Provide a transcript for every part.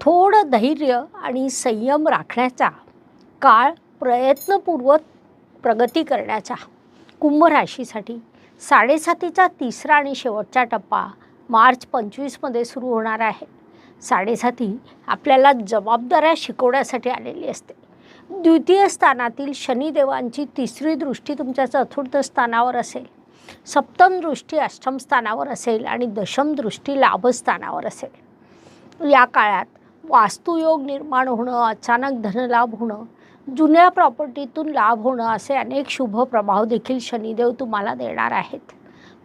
थोडं धैर्य आणि संयम राखण्याचा काळ प्रयत्नपूर्वक प्रगती करण्याचा. कुंभ राशीसाठी साडेसातीचा तिसरा आणि शेवटचा टप्पा मार्च पंचवीसमध्ये सुरू होणार आहे. साडेसाती आपल्याला जबाबदाऱ्या शिकवण्यासाठी आलेली असते. द्वितीय स्थानातील शनिदेवांची तिसरी दृष्टी तुमच्या चतुर्थ स्थानावर असेल. सप्तम दृष्टी अष्टम स्थानावर असेल आणि दशम दृष्टी लाभस्थानावर असेल. या काळात वास्तुयोग निर्माण होणं अचानक धनलाभ होणं जुन्या प्रॉपर्टीतून लाभ होणं असे अनेक शुभ प्रभाव देखील शनिदेव तुम्हाला देणार आहेत.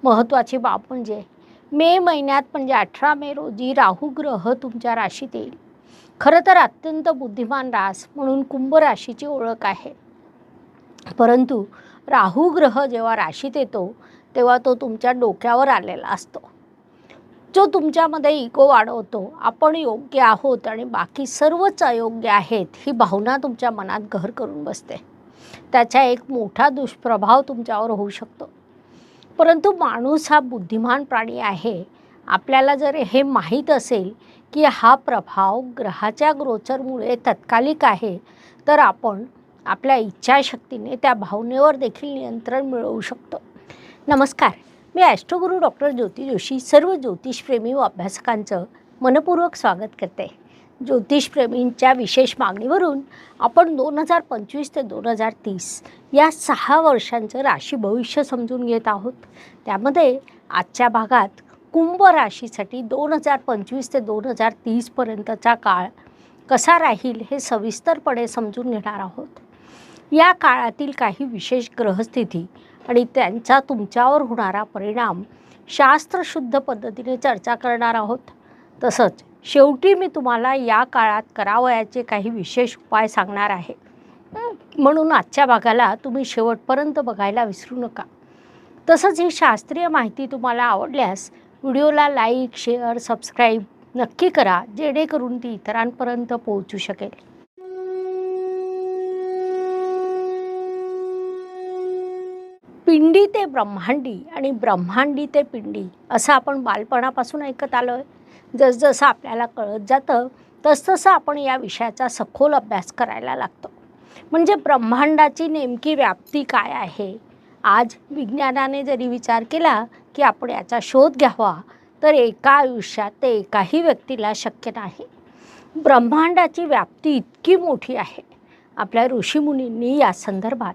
महत्त्वाची बाब म्हणजे मे महिन्यात म्हणजे अठरा मे रोजी राहू ग्रह तुमच्या राशीत येईल. खरं तर अत्यंत बुद्धिमान रास म्हणून कुंभ राशीची ओळख आहे. परंतु राहू ग्रह जेव्हा राशीत येतो तेव्हा तो तुमच्या डोक्यावर आलेला असतो. जो तुमच्यामध्ये इगो वाढवतो आपण योग्य आहोत आणि बाकी सर्वच अयोग्य आहेत ही भावना तुमच्या मनात घर करून बसते. त्याचा एक मोठा दुष्प्रभाव तुमच्यावर होऊ शकतो. परंतु माणूस हा बुद्धिमान प्राणी आहे. आपल्याला जर हे माहीत असेल की हा प्रभाव ग्रहाच्या ग्रोचरमुळे तत्कालिक आहे तर आपण आपल्या इच्छाशक्तीने त्या भावनेवर देखील नियंत्रण मिळवू शकतो. नमस्कार. मी astro guru doctor Jyoti Joshi सर्व ज्योतिषप्रेमी व अभ्यासकांचं मनपूर्वक स्वागत करते. ज्योतिषप्रेमींच्या विशेष मागणीवरून आपण दोन हजार पंचवीस ते दोन हजार तीस या सहा वर्षांचं राशी भविष्य समजून घेत आहोत. त्यामध्ये आजच्या भागात कुंभ राशीसाठी दोन हजार पंचवीस ते दोन हजार तीसपर्यंतचा काळ कसा राहील हे सविस्तरपणे समजून घेणार आहोत. या काळातील काही विशेष ग्रहस्थिती आणि त्यांचा तुमच्यावर होणारा परिणाम शास्त्रशुद्ध पद्धतीने चर्चा करणार आहोत. तसंच शेवटी मी तुम्हाला या काळात करावयाचे काही विशेष उपाय सांगणार आहे. म्हणून आजच्या भागाला तुम्ही शेवटपर्यंत बघायला विसरू नका. तसंच ही शास्त्रीय माहिती तुम्हाला आवडल्यास व्हिडिओला लाईक शेअर सबस्क्राईब नक्की करा जेणेकरून ती इतरांपर्यंत पोहोचू शकेल. पिंडी ते ब्रह्मांडी आणि ब्रह्मांडी ते पिंडी असं आपण बालपणापासून ऐकत आलो आहे जसजसं आपल्याला कळत जातं तसतसं आपण या विषयाचा सखोल अभ्यास करायला लागतो. म्हणजे ब्रह्मांडाची नेमकी व्याप्ती काय आहे? आज विज्ञानाने जरी विचार केला की आपण याचा शोध घ्यावा तर एका आयुष्यात ते एकाही व्यक्तीला शक्य नाही. ब्रह्मांडाची व्याप्ती इतकी मोठी आहे. आपल्या ऋषीमुनींनी या संदर्भात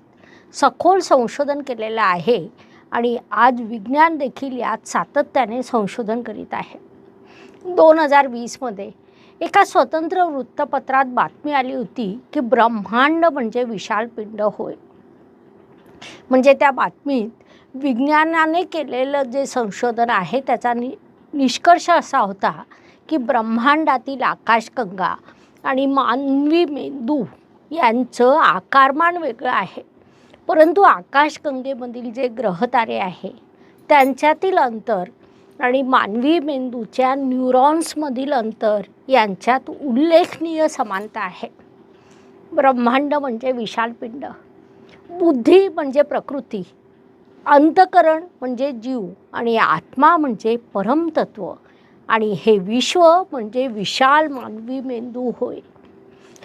सखोल संशोधन केलेलं आहे आणि आज विज्ञान देखील यात सातत्याने संशोधन करीत आहे. दोन हजार वीसमध्ये एका स्वतंत्र वृत्तपत्रात बातमी आली होती की ब्रह्मांड म्हणजे विशाल पिंड होय. म्हणजे त्या बातमीत विज्ञानाने केलेलं जे संशोधन आहे त्याचा नि निष्कर्ष असा होता की ब्रह्मांडातील आकाशगंगा आणि मानवी मेंदू यांचं आकारमान वेगळं आहे. परंतु आकाशगंगेमधील जे ग्रहतारे आहे त्यांच्यातील अंतर आणि मानवी मेंदूच्या न्यूरॉन्समधील अंतर यांच्यात उल्लेखनीय समानता आहे. ब्रह्मांड म्हणजे विशाल पिंड बुद्धी म्हणजे प्रकृती अंतकरण म्हणजे जीव आणि आत्मा म्हणजे परमतत्व आणि हे विश्व म्हणजे विशाल मानवी मेंदू होय.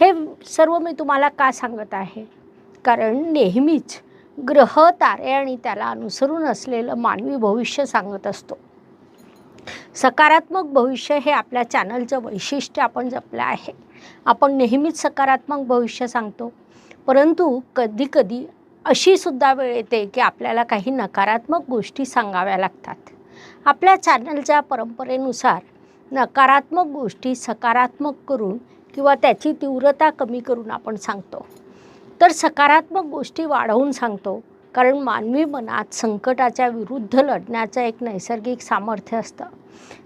हे सर्व मी तुम्हाला का सांगत आहे? कारण नेहमीच ग्रह तारे आणि त्याला अनुसरून असलेलं मानवी भविष्य सांगत असतो. सकारात्मक भविष्य हे आपल्या चॅनलचं वैशिष्ट्य आपण जपलं आहे. आपण नेहमीच सकारात्मक भविष्य सांगतो. परंतु कधीकधी अशी सुद्धा वेळ येते की आपल्याला काही नकारात्मक गोष्टी सांगाव्या लागतात. आपल्या चॅनलच्या परंपरेनुसार नकारात्मक गोष्टी सकारात्मक करून किंवा त्याची तीव्रता कमी करून आपण सांगतो. तर सकारात्मक गोष्टी वाढवून सांगतो. कारण मानवी मनात संकटाच्या विरुद्ध लढण्याचं एक नैसर्गिक सामर्थ्य असतं.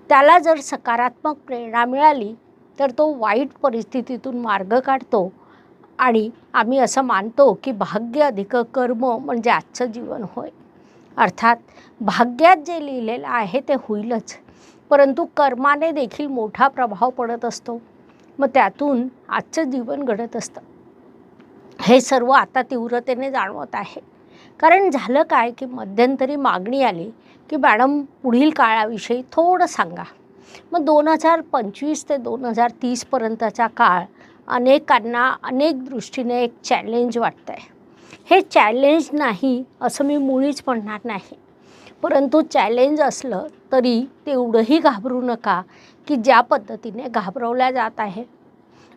त्याला जर सकारात्मक प्रेरणा मिळाली तर तो वाईट परिस्थितीतून मार्ग काढतो. आणि आम्ही असं मानतो की भाग्य अधिक कर्म म्हणजे आजचं जीवन होय. अर्थात भाग्यात जे लिहिलेलं आहे ते होईलच. परंतु कर्माने देखील मोठा प्रभाव पडत असतो. मग त्यातून आजचं जीवन घडत असतं. हे सर्व आता तीव्रतेने जाणवत आहे. कारण झालं काय की मध्यंतरी मागणी आली की मॅडम पुढील काळाविषयी थोडं सांगा. मग दोन हजार पंचवीस ते दोन हजार तीसपर्यंतचा काळ अनेकांना अनेक दृष्टीने एक चॅलेंज वाटतं आहे हे चॅलेंज नाही असं मी मुळीच म्हणणार नाही. परंतु चॅलेंज असलं तरी तेवढंही घाबरू नका की ज्या पद्धतीने घाबरवल्या जात आहे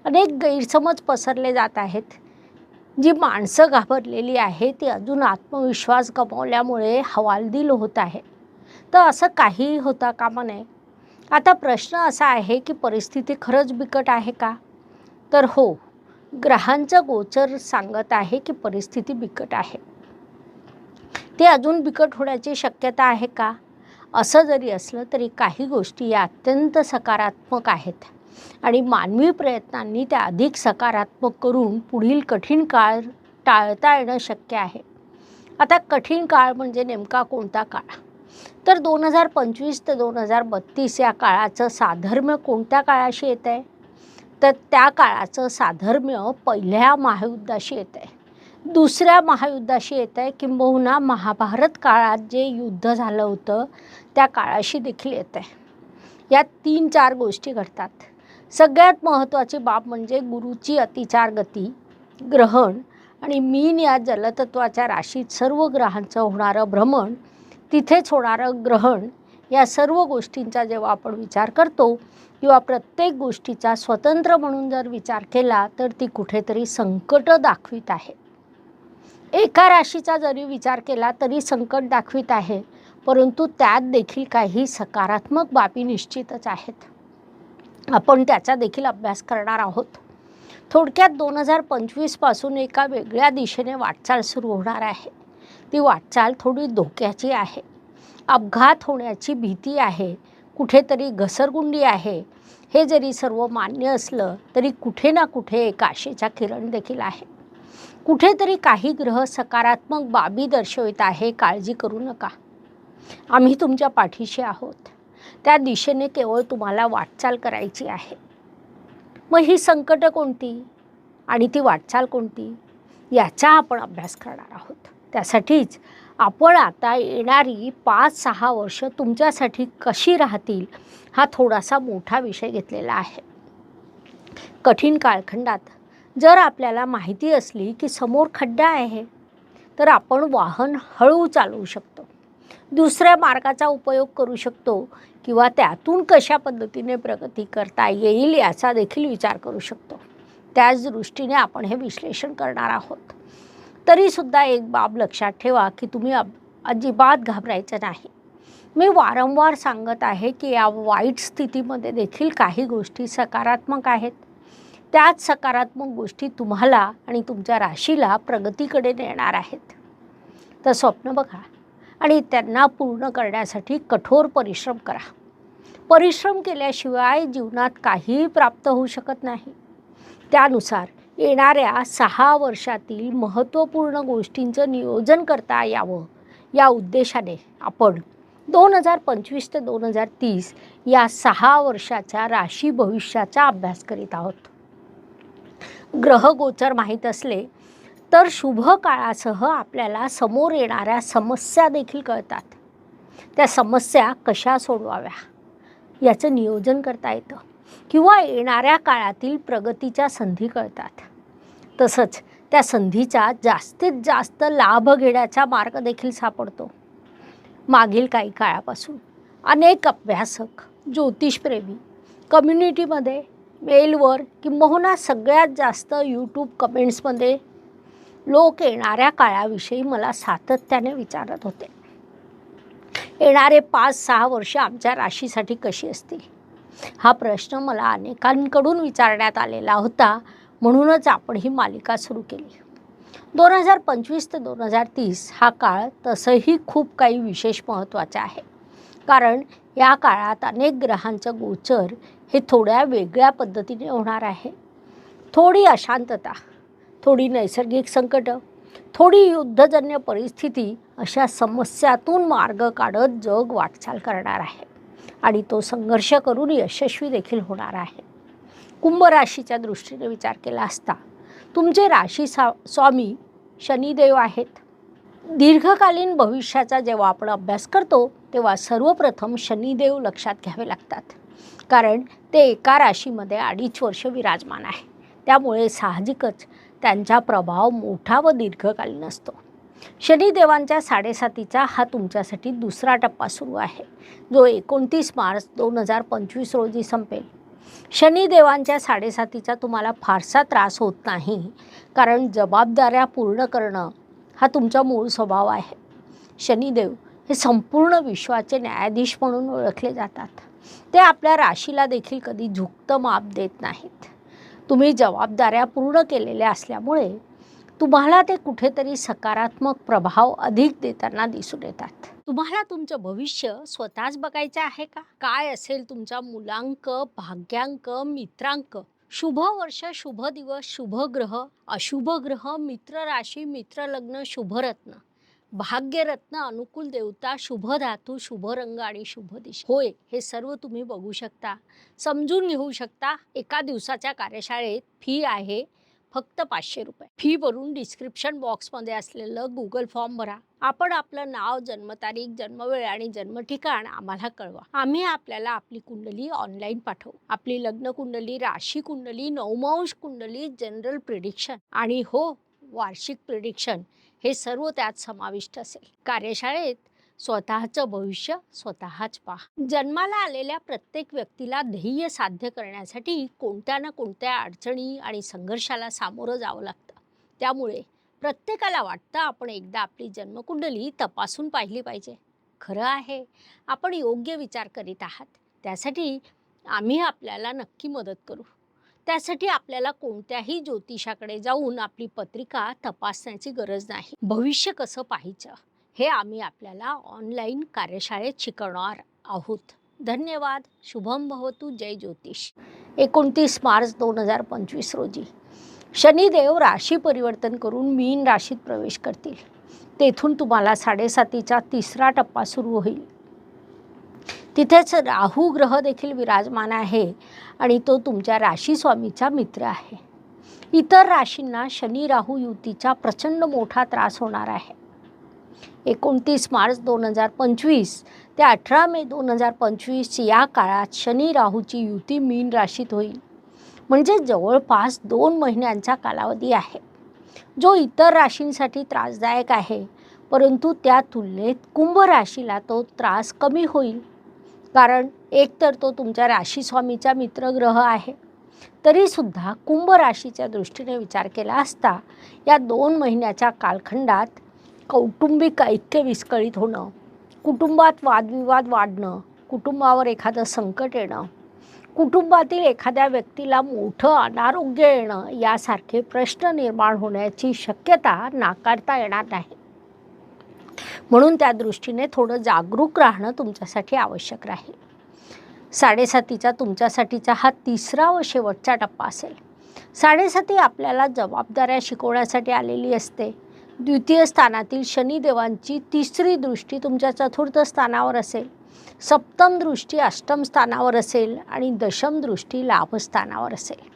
अनेक गैरसमज पसरले जात आहेत. जी माणसं घाबरलेली आहे ती अजून आत्मविश्वास गमावल्यामुळे हवालदिल होत आहे. तर असं काहीही होता कामा नये. आता प्रश्न असा आहे की परिस्थिती खरंच बिकट आहे का? तर हो ग्रहांचं गोचर सांगत आहे की परिस्थिती बिकट आहे. ते अजून बिकट होण्याची शक्यता आहे का? असं जरी असलं तरी काही गोष्टी या अत्यंत सकारात्मक आहेत. आणि मानवी प्रयत्नांनी त्या अधिक सकारात्मक करून पुढील कठीण काळ टाळता येणं शक्य आहे. आता कठीण काळ म्हणजे नेमका कोणता काळ? तर दोन हजार पंचवीस ते दोन हजार बत्तीस या काळाचं साधर्म्य कोणत्या काळाशी येत आहे तर त्या काळाचं साधर्म्य पहिल्या महायुद्धाशी येत आहे दुसऱ्या महायुद्धाशी येत आहे किंबहुना महाभारत काळात जे युद्ध झालं होतं त्या काळाशी देखील येत आहे या तीन चार गोष्टी घडतात. सगळ्यात महत्त्वाची बाब म्हणजे गुरुची अतिचार गती ग्रहण आणि मीन या जलतत्वाच्या राशीत सर्व ग्रहांचं होणारं भ्रमण तिथेच होणारं ग्रहण या सर्व गोष्टींचा जेव्हा आपण विचार करतो किंवा प्रत्येक गोष्टीचा स्वतंत्र म्हणून जर विचार केला तर ती कुठेतरी संकट दाखवित आहे. एका राशीचा जरी विचार केला तरी संकट दाखवित आहे परंतु त्यात देखील काही सकारात्मक बाबी निश्चितच आहेत. आपण त्याचा देखील अभ्यास करणार आहोत. थोडक्यात दोन हजार पंचवीसपासून एका वेगळ्या दिशेने वाटचाल सुरू होणार आहे. ती वाटचाल थोडी धोक्याची आहे. अपघात होण्याची भीती आहे. कुठेतरी घसरगुंडी आहे. हे जरी सर्व मान्य असलं तरी कुठे ना कुठे एक आशेचा किरण देखील आहे. कुठेतरी काही ग्रह सकारात्मक बाबी दर्शवित आहे. काळजी करू नका. आम्ही तुमच्या पाठीशी आहोत. त्या दिशेने केवळ तुम्हाला वाटचाल करायची आहे. मग ही संकटं कोणती? आणि ती वाटचाल कोणती? याचा आपण अभ्यास करणार आहोत. त्यासाठीच आपण आता येणारी पाच सहा वर्ष तुमच्यासाठी कशी राहतील हा थोडासा मोठा विषय घेतलेला आहे. कठीण काळखंडात जर आपल्याला माहिती असली की समोर खड्डा आहे तर आपण वाहन हळू चालवू शकतो. दुसऱ्या मार्गाचा उपयोग करू शकतो किंवा त्यातून कशा पद्धतीने प्रगती करता येईल याचा देखील विचार करू शकतो. त्याच दृष्टीने आपण हे विश्लेषण करणार आहोत. तरीसुद्धा एक बाब लक्षात ठेवा की तुम्ही अब अजिबात घाबरायचं नाही. मी वारंवार सांगत आहे की या वाईट स्थितीमध्ये देखील काही गोष्टी सकारात्मक आहेत. त्याच सकारात्मक गोष्टी तुम्हाला आणि तुमच्या राशीला प्रगतीकडे नेणार आहेत. तर स्वप्न बघा. आणि त्यांना पूर्ण करण्यासाठी कठोर परिश्रम करा. परिश्रम केल्याशिवाय जीवनात काहीही प्राप्त होऊ शकत नाही. त्यानुसार येणाऱ्या सहा वर्षातील महत्त्वपूर्ण गोष्टींचं नियोजन करता यावं. या उद्देशाने आपण दोन हजार पंचवीस ते दोन हजार तीस या सहा वर्षाच्या राशी भविष्याचा अभ्यास करीत आहोत. ग्रहगोचर माहीत असले तर शुभ काळासह आपल्याला समोर येणाऱ्या समस्या देखील कळतात. त्या समस्या कशा सोडवाव्या? याचं नियोजन करता येतं. किंवा येणाऱ्या काळातील प्रगतीच्या संधी कळतात. तसंच त्या संधीचा जास्तीत जास्त लाभ घेण्याचा मार्ग देखील सापडतो. मागील काही काळापासून अनेक अभ्यासक ज्योतिषप्रेमी कम्युनिटीमध्ये मेलवर किंबहुना हो सगळ्यात जास्त यूट्यूब कमेंट्समध्ये लोक येणाऱ्या काळाविषयी मला सातत्याने विचारत होते. येणारे पाच सहा वर्ष आमच्या राशीसाठी कशी असतील? हा प्रश्न मला अनेकांकडून विचारण्यात आलेला होता म्हणूनच आपण ही मालिका सुरू केली. दोन हजार पंचवीस ते दोन हजार तीस हा काळ तसंही खूप काही विशेष महत्त्वाचा आहे. कारण या काळात अनेक ग्रहांचं गोचर हे थोड्या वेगळ्या पद्धतीने होणार आहे. थोडी अशांतता थोडी नैसर्गिक संकटं थोडी युद्धजन्य परिस्थिती अशा समस्यातून मार्ग काढत जग वाटचाल करणार आहे आणि तो संघर्ष करून यशस्वी देखील होणार आहे. कुंभ राशीच्या दृष्टीने विचार केला असता तुमचे राशी सा स्वामी शनिदेव आहेत. दीर्घकालीन भविष्याचा जेव्हा आपण अभ्यास करतो तेव्हा सर्वप्रथम शनिदेव लक्षात घ्यावे लागतात. कारण ते एका राशीमध्ये अडीच वर्ष विराजमान आहे. त्यामुळे साहजिकच त्यांचा प्रभाव मोठा व दीर्घकालीन असतो. शनिदेवांच्या साडेसातीचा हा तुमच्यासाठी दुसरा टप्पा सुरू आहे जो एकोणतीस मार्च दोन हजार पंचवीस रोजी संपेल. शनिदेवांच्या साडेसातीचा तुम्हाला फारसा त्रास होत नाही कारण जबाबदाऱ्या पूर्ण करणं हा तुमचा मूळ स्वभाव आहे. शनिदेव हे संपूर्ण विश्वाचे न्यायाधीश म्हणून ओळखले जातात. ते आपल्या राशीला देखील कधी झुकतं माप देत नाहीत. तुम्ही जबाबदाऱ्या पूर्ण केलेल्या असल्यामुळे तुम्हाला ते कुठेतरी सकारात्मक प्रभाव अधिक देताना दिसून येतात. तुम्हाला तुमचं भविष्य स्वतःच बघायचं आहे का? काय असेल तुमचा मुलांक भाग्यांक मित्रांक? शुभ वर्ष शुभ दिवस शुभ ग्रह अशुभ ग्रह मित्र राशी मित्र लग्न शुभरत्न भाग्यरत्न अनुकूल देवता शुभ धातू शुभ रंग आणि शुभ दिशा. होय हे सर्व तुम्ही बघू शकता. समजून घेऊ शकता एका दिवसाच्या कार्यशाळेत फी आहे फक्त पाचशे रुपये. फी भरून डिस्क्रिप्शन बॉक्समध्ये असलेलं गुगल फॉर्म भरा. आपण आपलं नाव जन्मतारीख जन्मवेळ आणि जन्मठिकाण आम्हाला कळवा. आम्ही आपल्याला आपली कुंडली ऑनलाईन पाठवू. आपली लग्न कुंडली राशी कुंडली नवमांश कुंडली जनरल प्रिडिक्शन आणि हो वार्षिक प्रिडिक्शन हे सर्व त्यात समाविष्ट असेल. कार्यशाळेत स्वतःचं भविष्य स्वतःच पहा. जन्माला आलेल्या प्रत्येक व्यक्तीला ध्येय साध्य करण्यासाठी कोणत्या ना कोणत्या अडचणी आणि संघर्षाला सामोरं जावं लागतं. त्यामुळे प्रत्येकाला वाटतं आपण एकदा आपली जन्मकुंडली तपासून पाहिली पाहिजे. खरं आहे आपण योग्य विचार करीत आहात. त्यासाठी आम्ही आपल्याला नक्की मदत करू. त्यासाठी आपल्याला कोणत्याही ज्योतिषाकडे जाऊन आपली पत्रिका तपासण्याची गरज नाही. भविष्य कसं पाहायचं? हे आम्ही आपल्याला ऑनलाईन कार्यशाळेत शिकवणार आहोत. धन्यवाद. शुभम भवतु. जय ज्योतिष. एकोणतीस मार्च दोन हजार पंचवीस रोजी. शनिदेव राशी परिवर्तन करून मीन राशीत प्रवेश करतील. तेथून तुम्हाला साडेसातीचा तिसरा टप्पा सुरू होईल. तिथेच राहू ग्रह देखील विराजमान आहे आणि तो तुमच्या राशी स्वामीचा मित्र आहे. इतर राशींना शनी राहू युतीचा प्रचंड मोठा त्रास होणार आहे. एकोणतीस मार्च दोन हजार पंचवीस ते अठरा मे दोन हजार पंचवीस या काळात शनी राहूची युती मीन राशीत होईल. म्हणजे जवळपास दोन महिन्यांचा कालावधी आहे. जो इतर राशींसाठी त्रासदायक आहे परंतु त्या तुलनेत कुंभ राशीला तो त्रास कमी होईल. कारण एकतर तो तुमच्या राशीस्वामीचा मित्रग्रह आहे. तरीसुद्धा कुंभ राशीच्या दृष्टीने विचार केला असता या दोन महिन्याच्या कालखंडात कौटुंबिक ऐक्य विस्कळीत होणं कुटुंबात वादविवाद वाढणं कुटुंबावर एखादं संकट येणं कुटुंबातील एखाद्या व्यक्तीला मोठं अनारोग्य येणं यासारखे प्रश्न निर्माण होण्याची शक्यता नाकारता येणार नाही. म्हणून त्या दृष्टीने थोडं जागरूक राहणं तुमच्यासाठी आवश्यक राहील. साडेसातीचा तुमच्यासाठीचा हा तिसरा व शेवटचा टप्पा असेल. साडेसाती आपल्याला जबाबदाऱ्या शिकवण्यासाठी आलेली असते. द्वितीय स्थानातील शनिदेवांची तिसरी दृष्टी तुमच्या चतुर्थ स्थानावर असेल. सप्तम दृष्टी अष्टम स्थानावर असेल आणि दशम दृष्टी लाभस्थानावर असेल.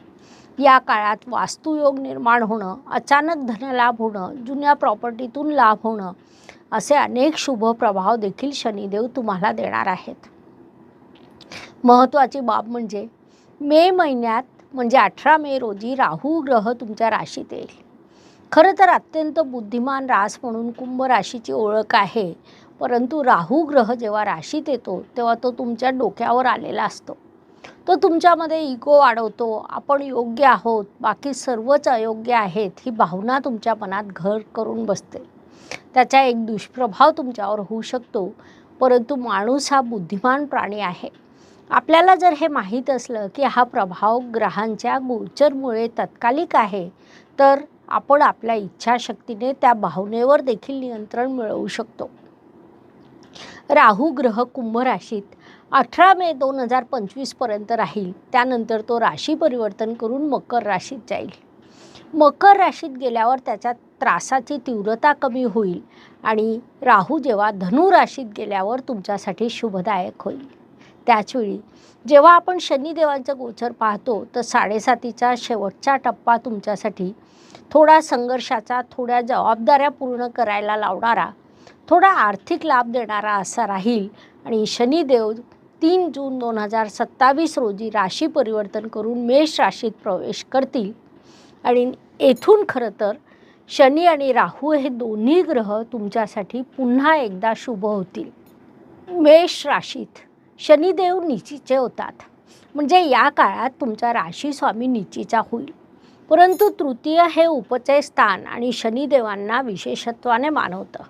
या काळात वास्तुयोग निर्माण होणं अचानक धनलाभ होणं जुन्या प्रॉपर्टीतून लाभ होणं असे अनेक शुभ प्रभाव देखील शनिदेव तुम्हाला देणार आहेत. महत्त्वाची बाब म्हणजे मे महिन्यात म्हणजे अठरा मे रोजी राहू ग्रह तुमच्या राशीत येईल. खरं तर अत्यंत बुद्धिमान रास म्हणून कुंभ राशीची ओळख आहे. परंतु राहू ग्रह जेव्हा राशीत येतो तेव्हा तो तुमच्या डोक्यावर आलेला असतो. तो तुमच्यामध्ये इगो वाढवतो आपण योग्य आहोत बाकी सर्वच अयोग्य आहेत ही भावना तुमच्या मनात घर करून बसते. त्याचा एक दुष्प्रभाव तुमच्यावर होऊ शकतो. परंतु माणूस हा बुद्धिमान प्राणी आहे. आपल्याला जर हे माहीत असलं की हा प्रभाव ग्रहांच्या गोचरमुळे तत्कालिक आहे तर आपण आपल्या इच्छाशक्तीने त्या भावनेवर देखील नियंत्रण मिळवू शकतो. राहू ग्रह कुंभ राशीत अठरा मे दोन हजार पंचवीसपर्यंत राहील. त्यानंतर तो राशी परिवर्तन करून मकर राशीत जाईल. मकर राशीत गेल्यावर त्याच्या त्रासाची तीव्रता कमी होईल. आणि राहू जेव्हा धनु राशीत गेल्यावर तुमच्यासाठी शुभदायक होईल. त्याचवेळी जेव्हा आपण शनिदेवांचं गोचर पाहतो तर साडेसातीचा शेवटचा टप्पा तुमच्यासाठी थोडा संघर्षाचा थोड्या जबाबदाऱ्या पूर्ण करायला लावणारा थोडा आर्थिक लाभ देणारा असा राहील. आणि शनिदेव तीन जून दोन हजार सत्तावीस रोजी राशी परिवर्तन करून मेष राशीत प्रवेश करतील. आणि येथून खरं तर शनी आणि राहू हे दोन्ही ग्रह तुमच्यासाठी पुन्हा एकदा शुभ होतील. मेष राशीत शनिदेव निचीचे होतात. म्हणजे या काळात तुमचा राशी स्वामी निचीचा होईल. परंतु तृतीय हे उपचय स्थान आणि शनिदेवांना विशेषत्वाने मानवतं.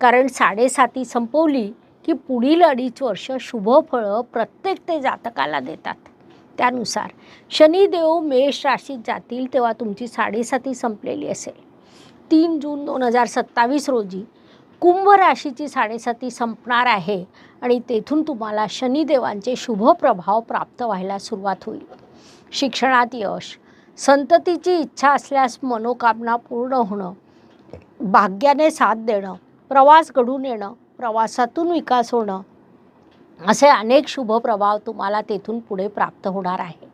कारण साडेसाती संपवली की पुढील अडीच वर्ष शुभ फळं प्रत्येक ते जातकाला देतात. त्यानुसार शनिदेव मेष राशीत जातील तेव्हा तुमची साडेसाती संपलेली असेल. तीन जून दोन हजार सत्तावीस रोजी कुंभ राशीची साडेसाती संपणार आहे आणि तेथून तुम्हाला शनिदेवांचे शुभ प्रभाव प्राप्त व्हायला सुरुवात होईल. शिक्षणात यश संततीची इच्छा असल्यास मनोकामना पूर्ण होणं भाग्याने साथ देणं प्रवास घडून येणं प्रवासातून विकास होणं असे अनेक शुभ प्रभाव तुम्हाला तेथून पुढे प्राप्त होणार आहे.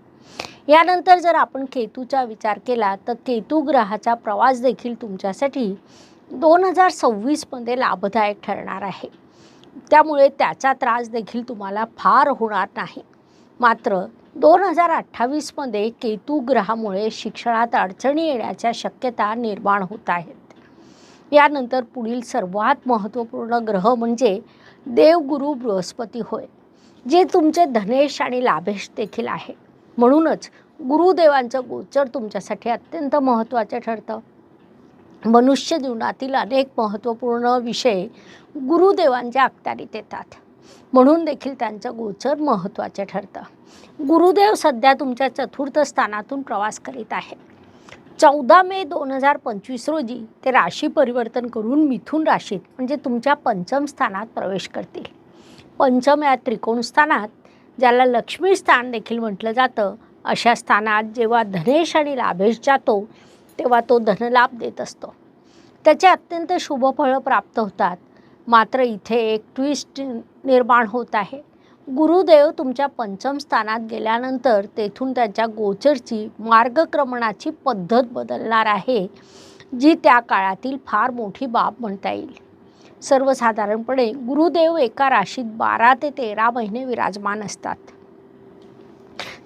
यानंतर जर आपण केतूचा विचार केला तर केतू ग्रहाचा प्रवास देखील तुमच्यासाठी दोन हजार सव्वीसमध्ये लाभदायक ठरणार आहे. त्यामुळे त्याचा त्रास देखील तुम्हाला फार होणार नाही. मात्र दोन हजार अठ्ठावीसमध्ये केतू ग्रहामुळे शिक्षणात अडचणी येण्याच्या शक्यता निर्माण होत आहेत. यानंतर पुढील सर्वात महत्त्वपूर्ण ग्रह म्हणजे देवगुरु बृहस्पती होय जे तुमचे धनेश आणि लाभेश देखील आहे. म्हणूनच गुरुदेवांचं गोचर तुमच्यासाठी अत्यंत महत्त्वाचं ठरतं. मनुष्य जीवनातील अनेक महत्त्वपूर्ण विषय गुरुदेवांच्या अखत्यारीत येतात. म्हणून देखील त्यांचं गोचर महत्त्वाचं ठरतं. गुरुदेव सध्या तुमच्या चतुर्थ स्थानातून प्रवास करीत आहे. चौदा मे दोन हजार पंचवीस रोजी ते राशी परिवर्तन करून मिथुन राशीत म्हणजे तुमच्या पंचम स्थानात प्रवेश करतील. पंचम या त्रिकोण स्थानात ज्याला लक्ष्मी स्थान देखील म्हटलं जातं अशा स्थानात जेव्हा धनेश आणि लाभेश जातो तेव्हा तो धनलाभ देत असतो. त्याचे अत्यंत शुभ फळं प्राप्त होतात. मात्र इथे एक ट्विस्ट निर्माण होत आहे. गुरुदेव तुमच्या पंचम स्थानात गेल्यानंतर तेथून त्यांच्या गोचरची मार्गक्रमणाची पद्धत बदलणार आहे जी त्या काळातील फार मोठी बाब म्हणता येईल. सर्वसाधारणपणे गुरुदेव एका राशीत बारा ते तेरा महिने विराजमान असतात.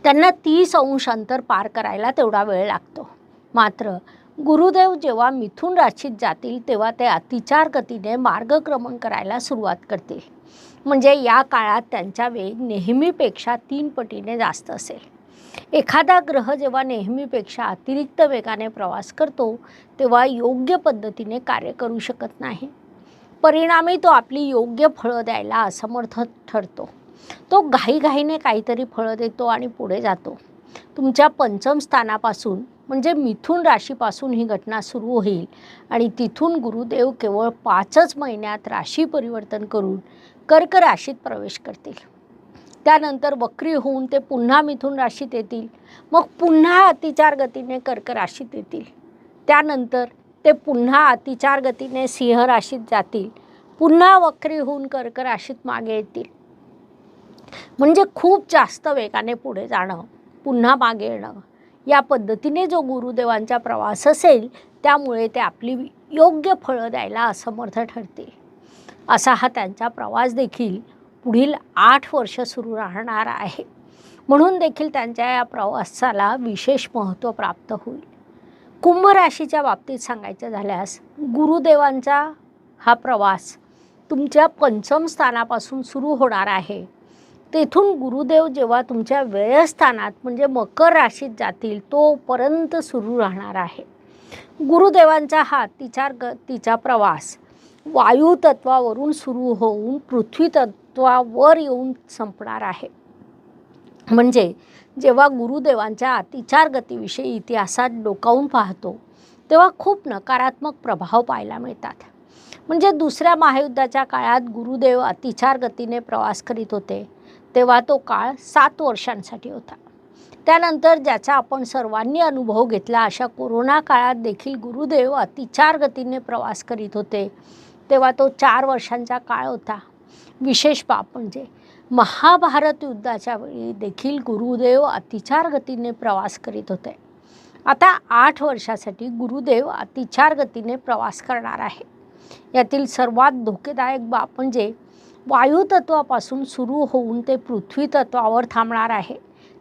त्यांना तीस अंश अंतर पार करायला तेवढा वेळ लागतो. मात्र गुरुदेव जेव्हा मिथुन राशीत जातील तेव्हा ते अतिचार गतीने मार्गक्रमण करायला सुरुवात करतील. म्हणजे या काळात त्यांचा वेग नेहमीपेक्षा तीन पटीने जास्त असेल. एखादा ग्रह जेव्हा नेहमीपेक्षा अतिरिक्त वेगाने प्रवास करतो तेव्हा योग्य पद्धतीने कार्य करू शकत नाही. परिणामी तो आपली योग्य फळं द्यायला असमर्थ ठरतो. तो घाईघाईने काहीतरी फळं देतो आणि पुढे जातो. तुमच्या पंचम स्थानापासून म्हणजे मिथुन राशीपासून ही घटना सुरू होईल आणि तिथून गुरुदेव केवळ पाचच महिन्यात राशी परिवर्तन करून कर्क राशीत प्रवेश करतील. त्यानंतर वक्री होऊन ते पुन्हा मिथुन राशीत येतील. मग पुन्हा अतिचार गतीने कर्क राशीत येतील. त्यानंतर ते पुन्हा अतिचार गतीने सिंह राशीत जातील. पुन्हा वक्री होऊन कर्क राशीत मागे येतील. म्हणजे खूप जास्त वेगाने पुढे जाणं पुन्हा मागे येणं या पद्धतीने जो गुरुदेवांचा प्रवास असेल त्यामुळे ते आपली योग्य फळं द्यायला असमर्थ ठरतील. असा हा त्यांचा प्रवास देखील पुढील आठ वर्ष सुरू राहणार आहे. म्हणून देखील त्यांच्या या प्रवासाला विशेष महत्त्व प्राप्त होईल. कुंभ राशीच्या बाबतीत सांगायचं झाल्यास गुरुदेवांचा हा प्रवास तुमच्या पंचम स्थानापासून सुरू होणार आहे. तेथून गुरुदेव जेव्हा तुमच्या व्ययस्थानात म्हणजे मकर राशीत जातील तोपर्यंत सुरू राहणार आहे. गुरुदेवांचा हा तिचा प्रवास वायुतत्वावरून सुरू होऊन पृथ्वी तत्वावर येऊन संपणार आहे. म्हणजे जेव्हा गुरुदेवांच्या अतिचार गतीविषयी इतिहासात डोकावून पाहतो तेव्हा खूप नकारात्मक प्रभाव पाहायला मिळतात. म्हणजे दुसऱ्या महायुद्धाच्या काळात गुरुदेव अतिचार गतीने प्रवास करीत होते तेव्हा तो काळ सात वर्षांसाठी होता. त्यानंतर ज्याचा आपण सर्वांनी अनुभव घेतला अशा कोरोना काळात देखील गुरुदेव अतिचार गतीने प्रवास करीत होते. तेव्हा तो चार वर्षांचा काळ होता. विशेष बाब म्हणजे महाभारत युद्धाच्या वेळी देखील गुरुदेव अतिचार गतीने प्रवास करीत होते. आता आठ वर्षासाठी गुरुदेव अतिचार गतीने प्रवास करणार आहे. यातील सर्वात धोकेदायक बाब म्हणजे वायुतत्वापासून सुरू होऊन ते पृथ्वी तत्वावर थांबणार आहे.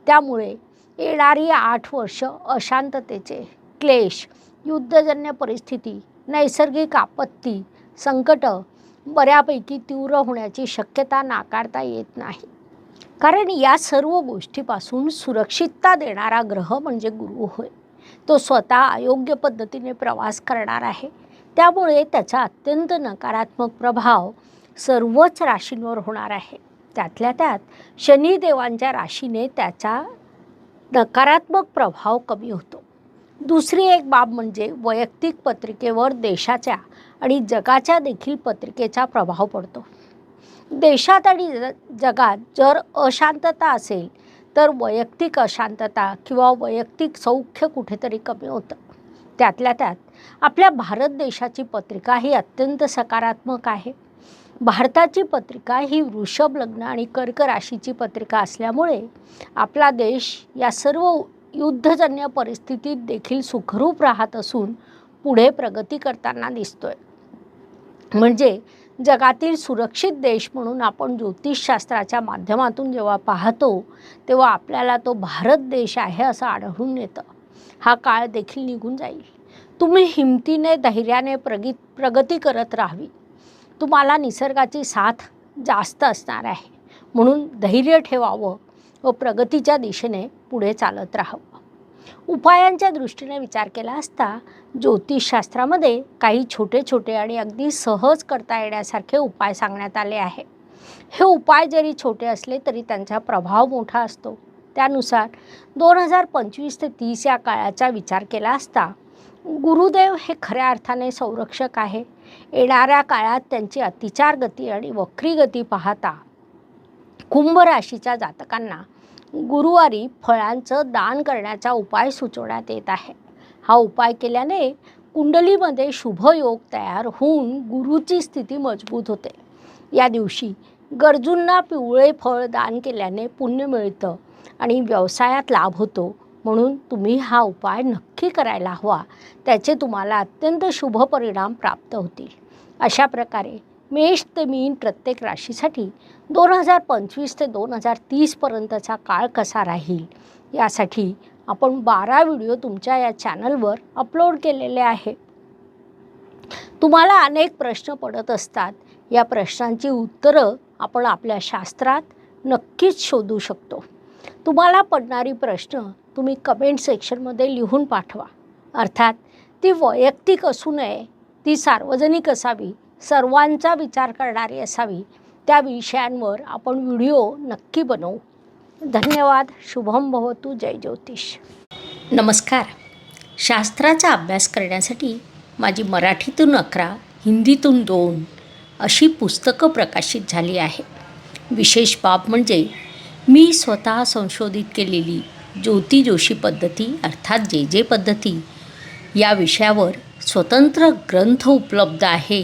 त्यामुळे येणारी आठ वर्ष अशांततेचे क्लेश युद्धजन्य परिस्थिती नैसर्गिक आपत्ती संकट बऱ्यापैकी तीव्र होण्याची शक्यता नाकारता येत नाही. कारण या सर्व गोष्टीपासून सुरक्षितता देणारा ग्रह म्हणजे गुरु होय. तो स्वतः अयोग्य पद्धतीने प्रवास करणार आहे. त्यामुळे त्याचा अत्यंत नकारात्मक प्रभाव सर्वच राशींवर होणार आहे. त्यातल्या त्यात शनिदेवांच्या राशीने त्याचा नकारात्मक प्रभाव कमी होतो. दुसरी एक बाब म्हणजे वैयक्तिक पत्रिकेवर देशाच्या आणि जगाच्या देखील पत्रिकेचा प्रभाव पडतो. देशात आणि ज जगात जर अशांतता असेल तर वैयक्तिक अशांतता किंवा वैयक्तिक सौख्य कुठेतरी कमी होतं. त्यातल्या त्यात आपल्या भारत देशाची पत्रिका ही अत्यंत सकारात्मक आहे. भारताची पत्रिका ही वृषभ लग्न आणि कर्क राशीची पत्रिका असल्यामुळे आपला देश या सर्व युद्धजन्य परिस्थितीत देखील सुखरूप राहत असून पुढे प्रगती करताना दिसतोय. म्हणजे जगातील सुरक्षित देश म्हणून आपण ज्योतिषशास्त्राच्या माध्यमातून जेव्हा पाहतो तेव्हा आपल्याला तो भारत देश आहे असं आढळून येतं. हा काळ देखील निघून जाईल. तुम्ही हिमतीने धैर्याने प्रगित प्रगती करत राहावी. तुम्हाला निसर्गाची साथ जास्त असणार आहे. म्हणून धैर्य ठेवावं व प्रगतीच्या दिशेने पुढे चालत राहावं. उपायांच्या दृष्टीने विचार केला असता ज्योतिषशास्त्रामध्ये काही छोटे छोटे आणि अगदी सहज करता येण्यासारखे उपाय सांगण्यात आले आहे. हे उपाय जरी छोटे असले तरी त्यांचा प्रभाव मोठा असतो. त्यानुसार दोन हजार पंचवीस ते तीस या काळाचा विचार केला असता गुरुदेव हे खऱ्या अर्थाने संरक्षक आहे. येणाऱ्या काळात त्यांची अतिचार गती आणि वक्री गती पाहता कुंभ राशीच्या जातकांना गुरुवारी फळांचं दान करण्याचा उपाय सुचवण्यात येत आहे. हा उपाय केल्याने कुंडलीमध्ये शुभयोग तयार होऊन गुरुची स्थिती मजबूत होते. या दिवशी गरजूंना पिवळे फळ दान केल्याने पुण्य मिळतं आणि व्यवसायात लाभ होतो. म्हणून तुम्ही हा उपाय नक्की करायला हवा. त्याचे तुम्हाला अत्यंत शुभ परिणाम प्राप्त होतील. अशा प्रकारे मेष ते मीन प्रत्येक राशीसाठी दोन हजार पंचवीस ते दोन हजार तीसपर्यंतचा काळ कसा राहील? यासाठी आपण बारा व्हिडिओ तुमच्या या चॅनलवर अपलोड केलेले आहे तुम्हाला अनेक प्रश्न पडत असतात. या प्रश्नांची उत्तरं आपण आपल्या शास्त्रात नक्कीच शोधू शकतो. तुम्हाला पडणारी प्रश्न तुम्ही कमेंट सेक्शनमध्ये लिहून पाठवा. अर्थात ती वैयक्तिक असू नये ती सार्वजनिक असावी सर्वांचा विचार करणारी असावी त्या विषयांवर आपण व्हिडिओ नक्की बनवू. धन्यवाद. शुभम भवतु. जय ज्योतिष. नमस्कार. शास्त्राचा अभ्यास करण्यासाठी माझी मराठीतून अकरा हिंदीतून दोन अशी पुस्तकं प्रकाशित झाली आहे विशेष बाब म्हणजे मी स्वतः संशोधित केलेली ज्योती जोशी पद्धती अर्थात जे जे पद्धती या विषयावर स्वतंत्र ग्रंथ उपलब्ध आहे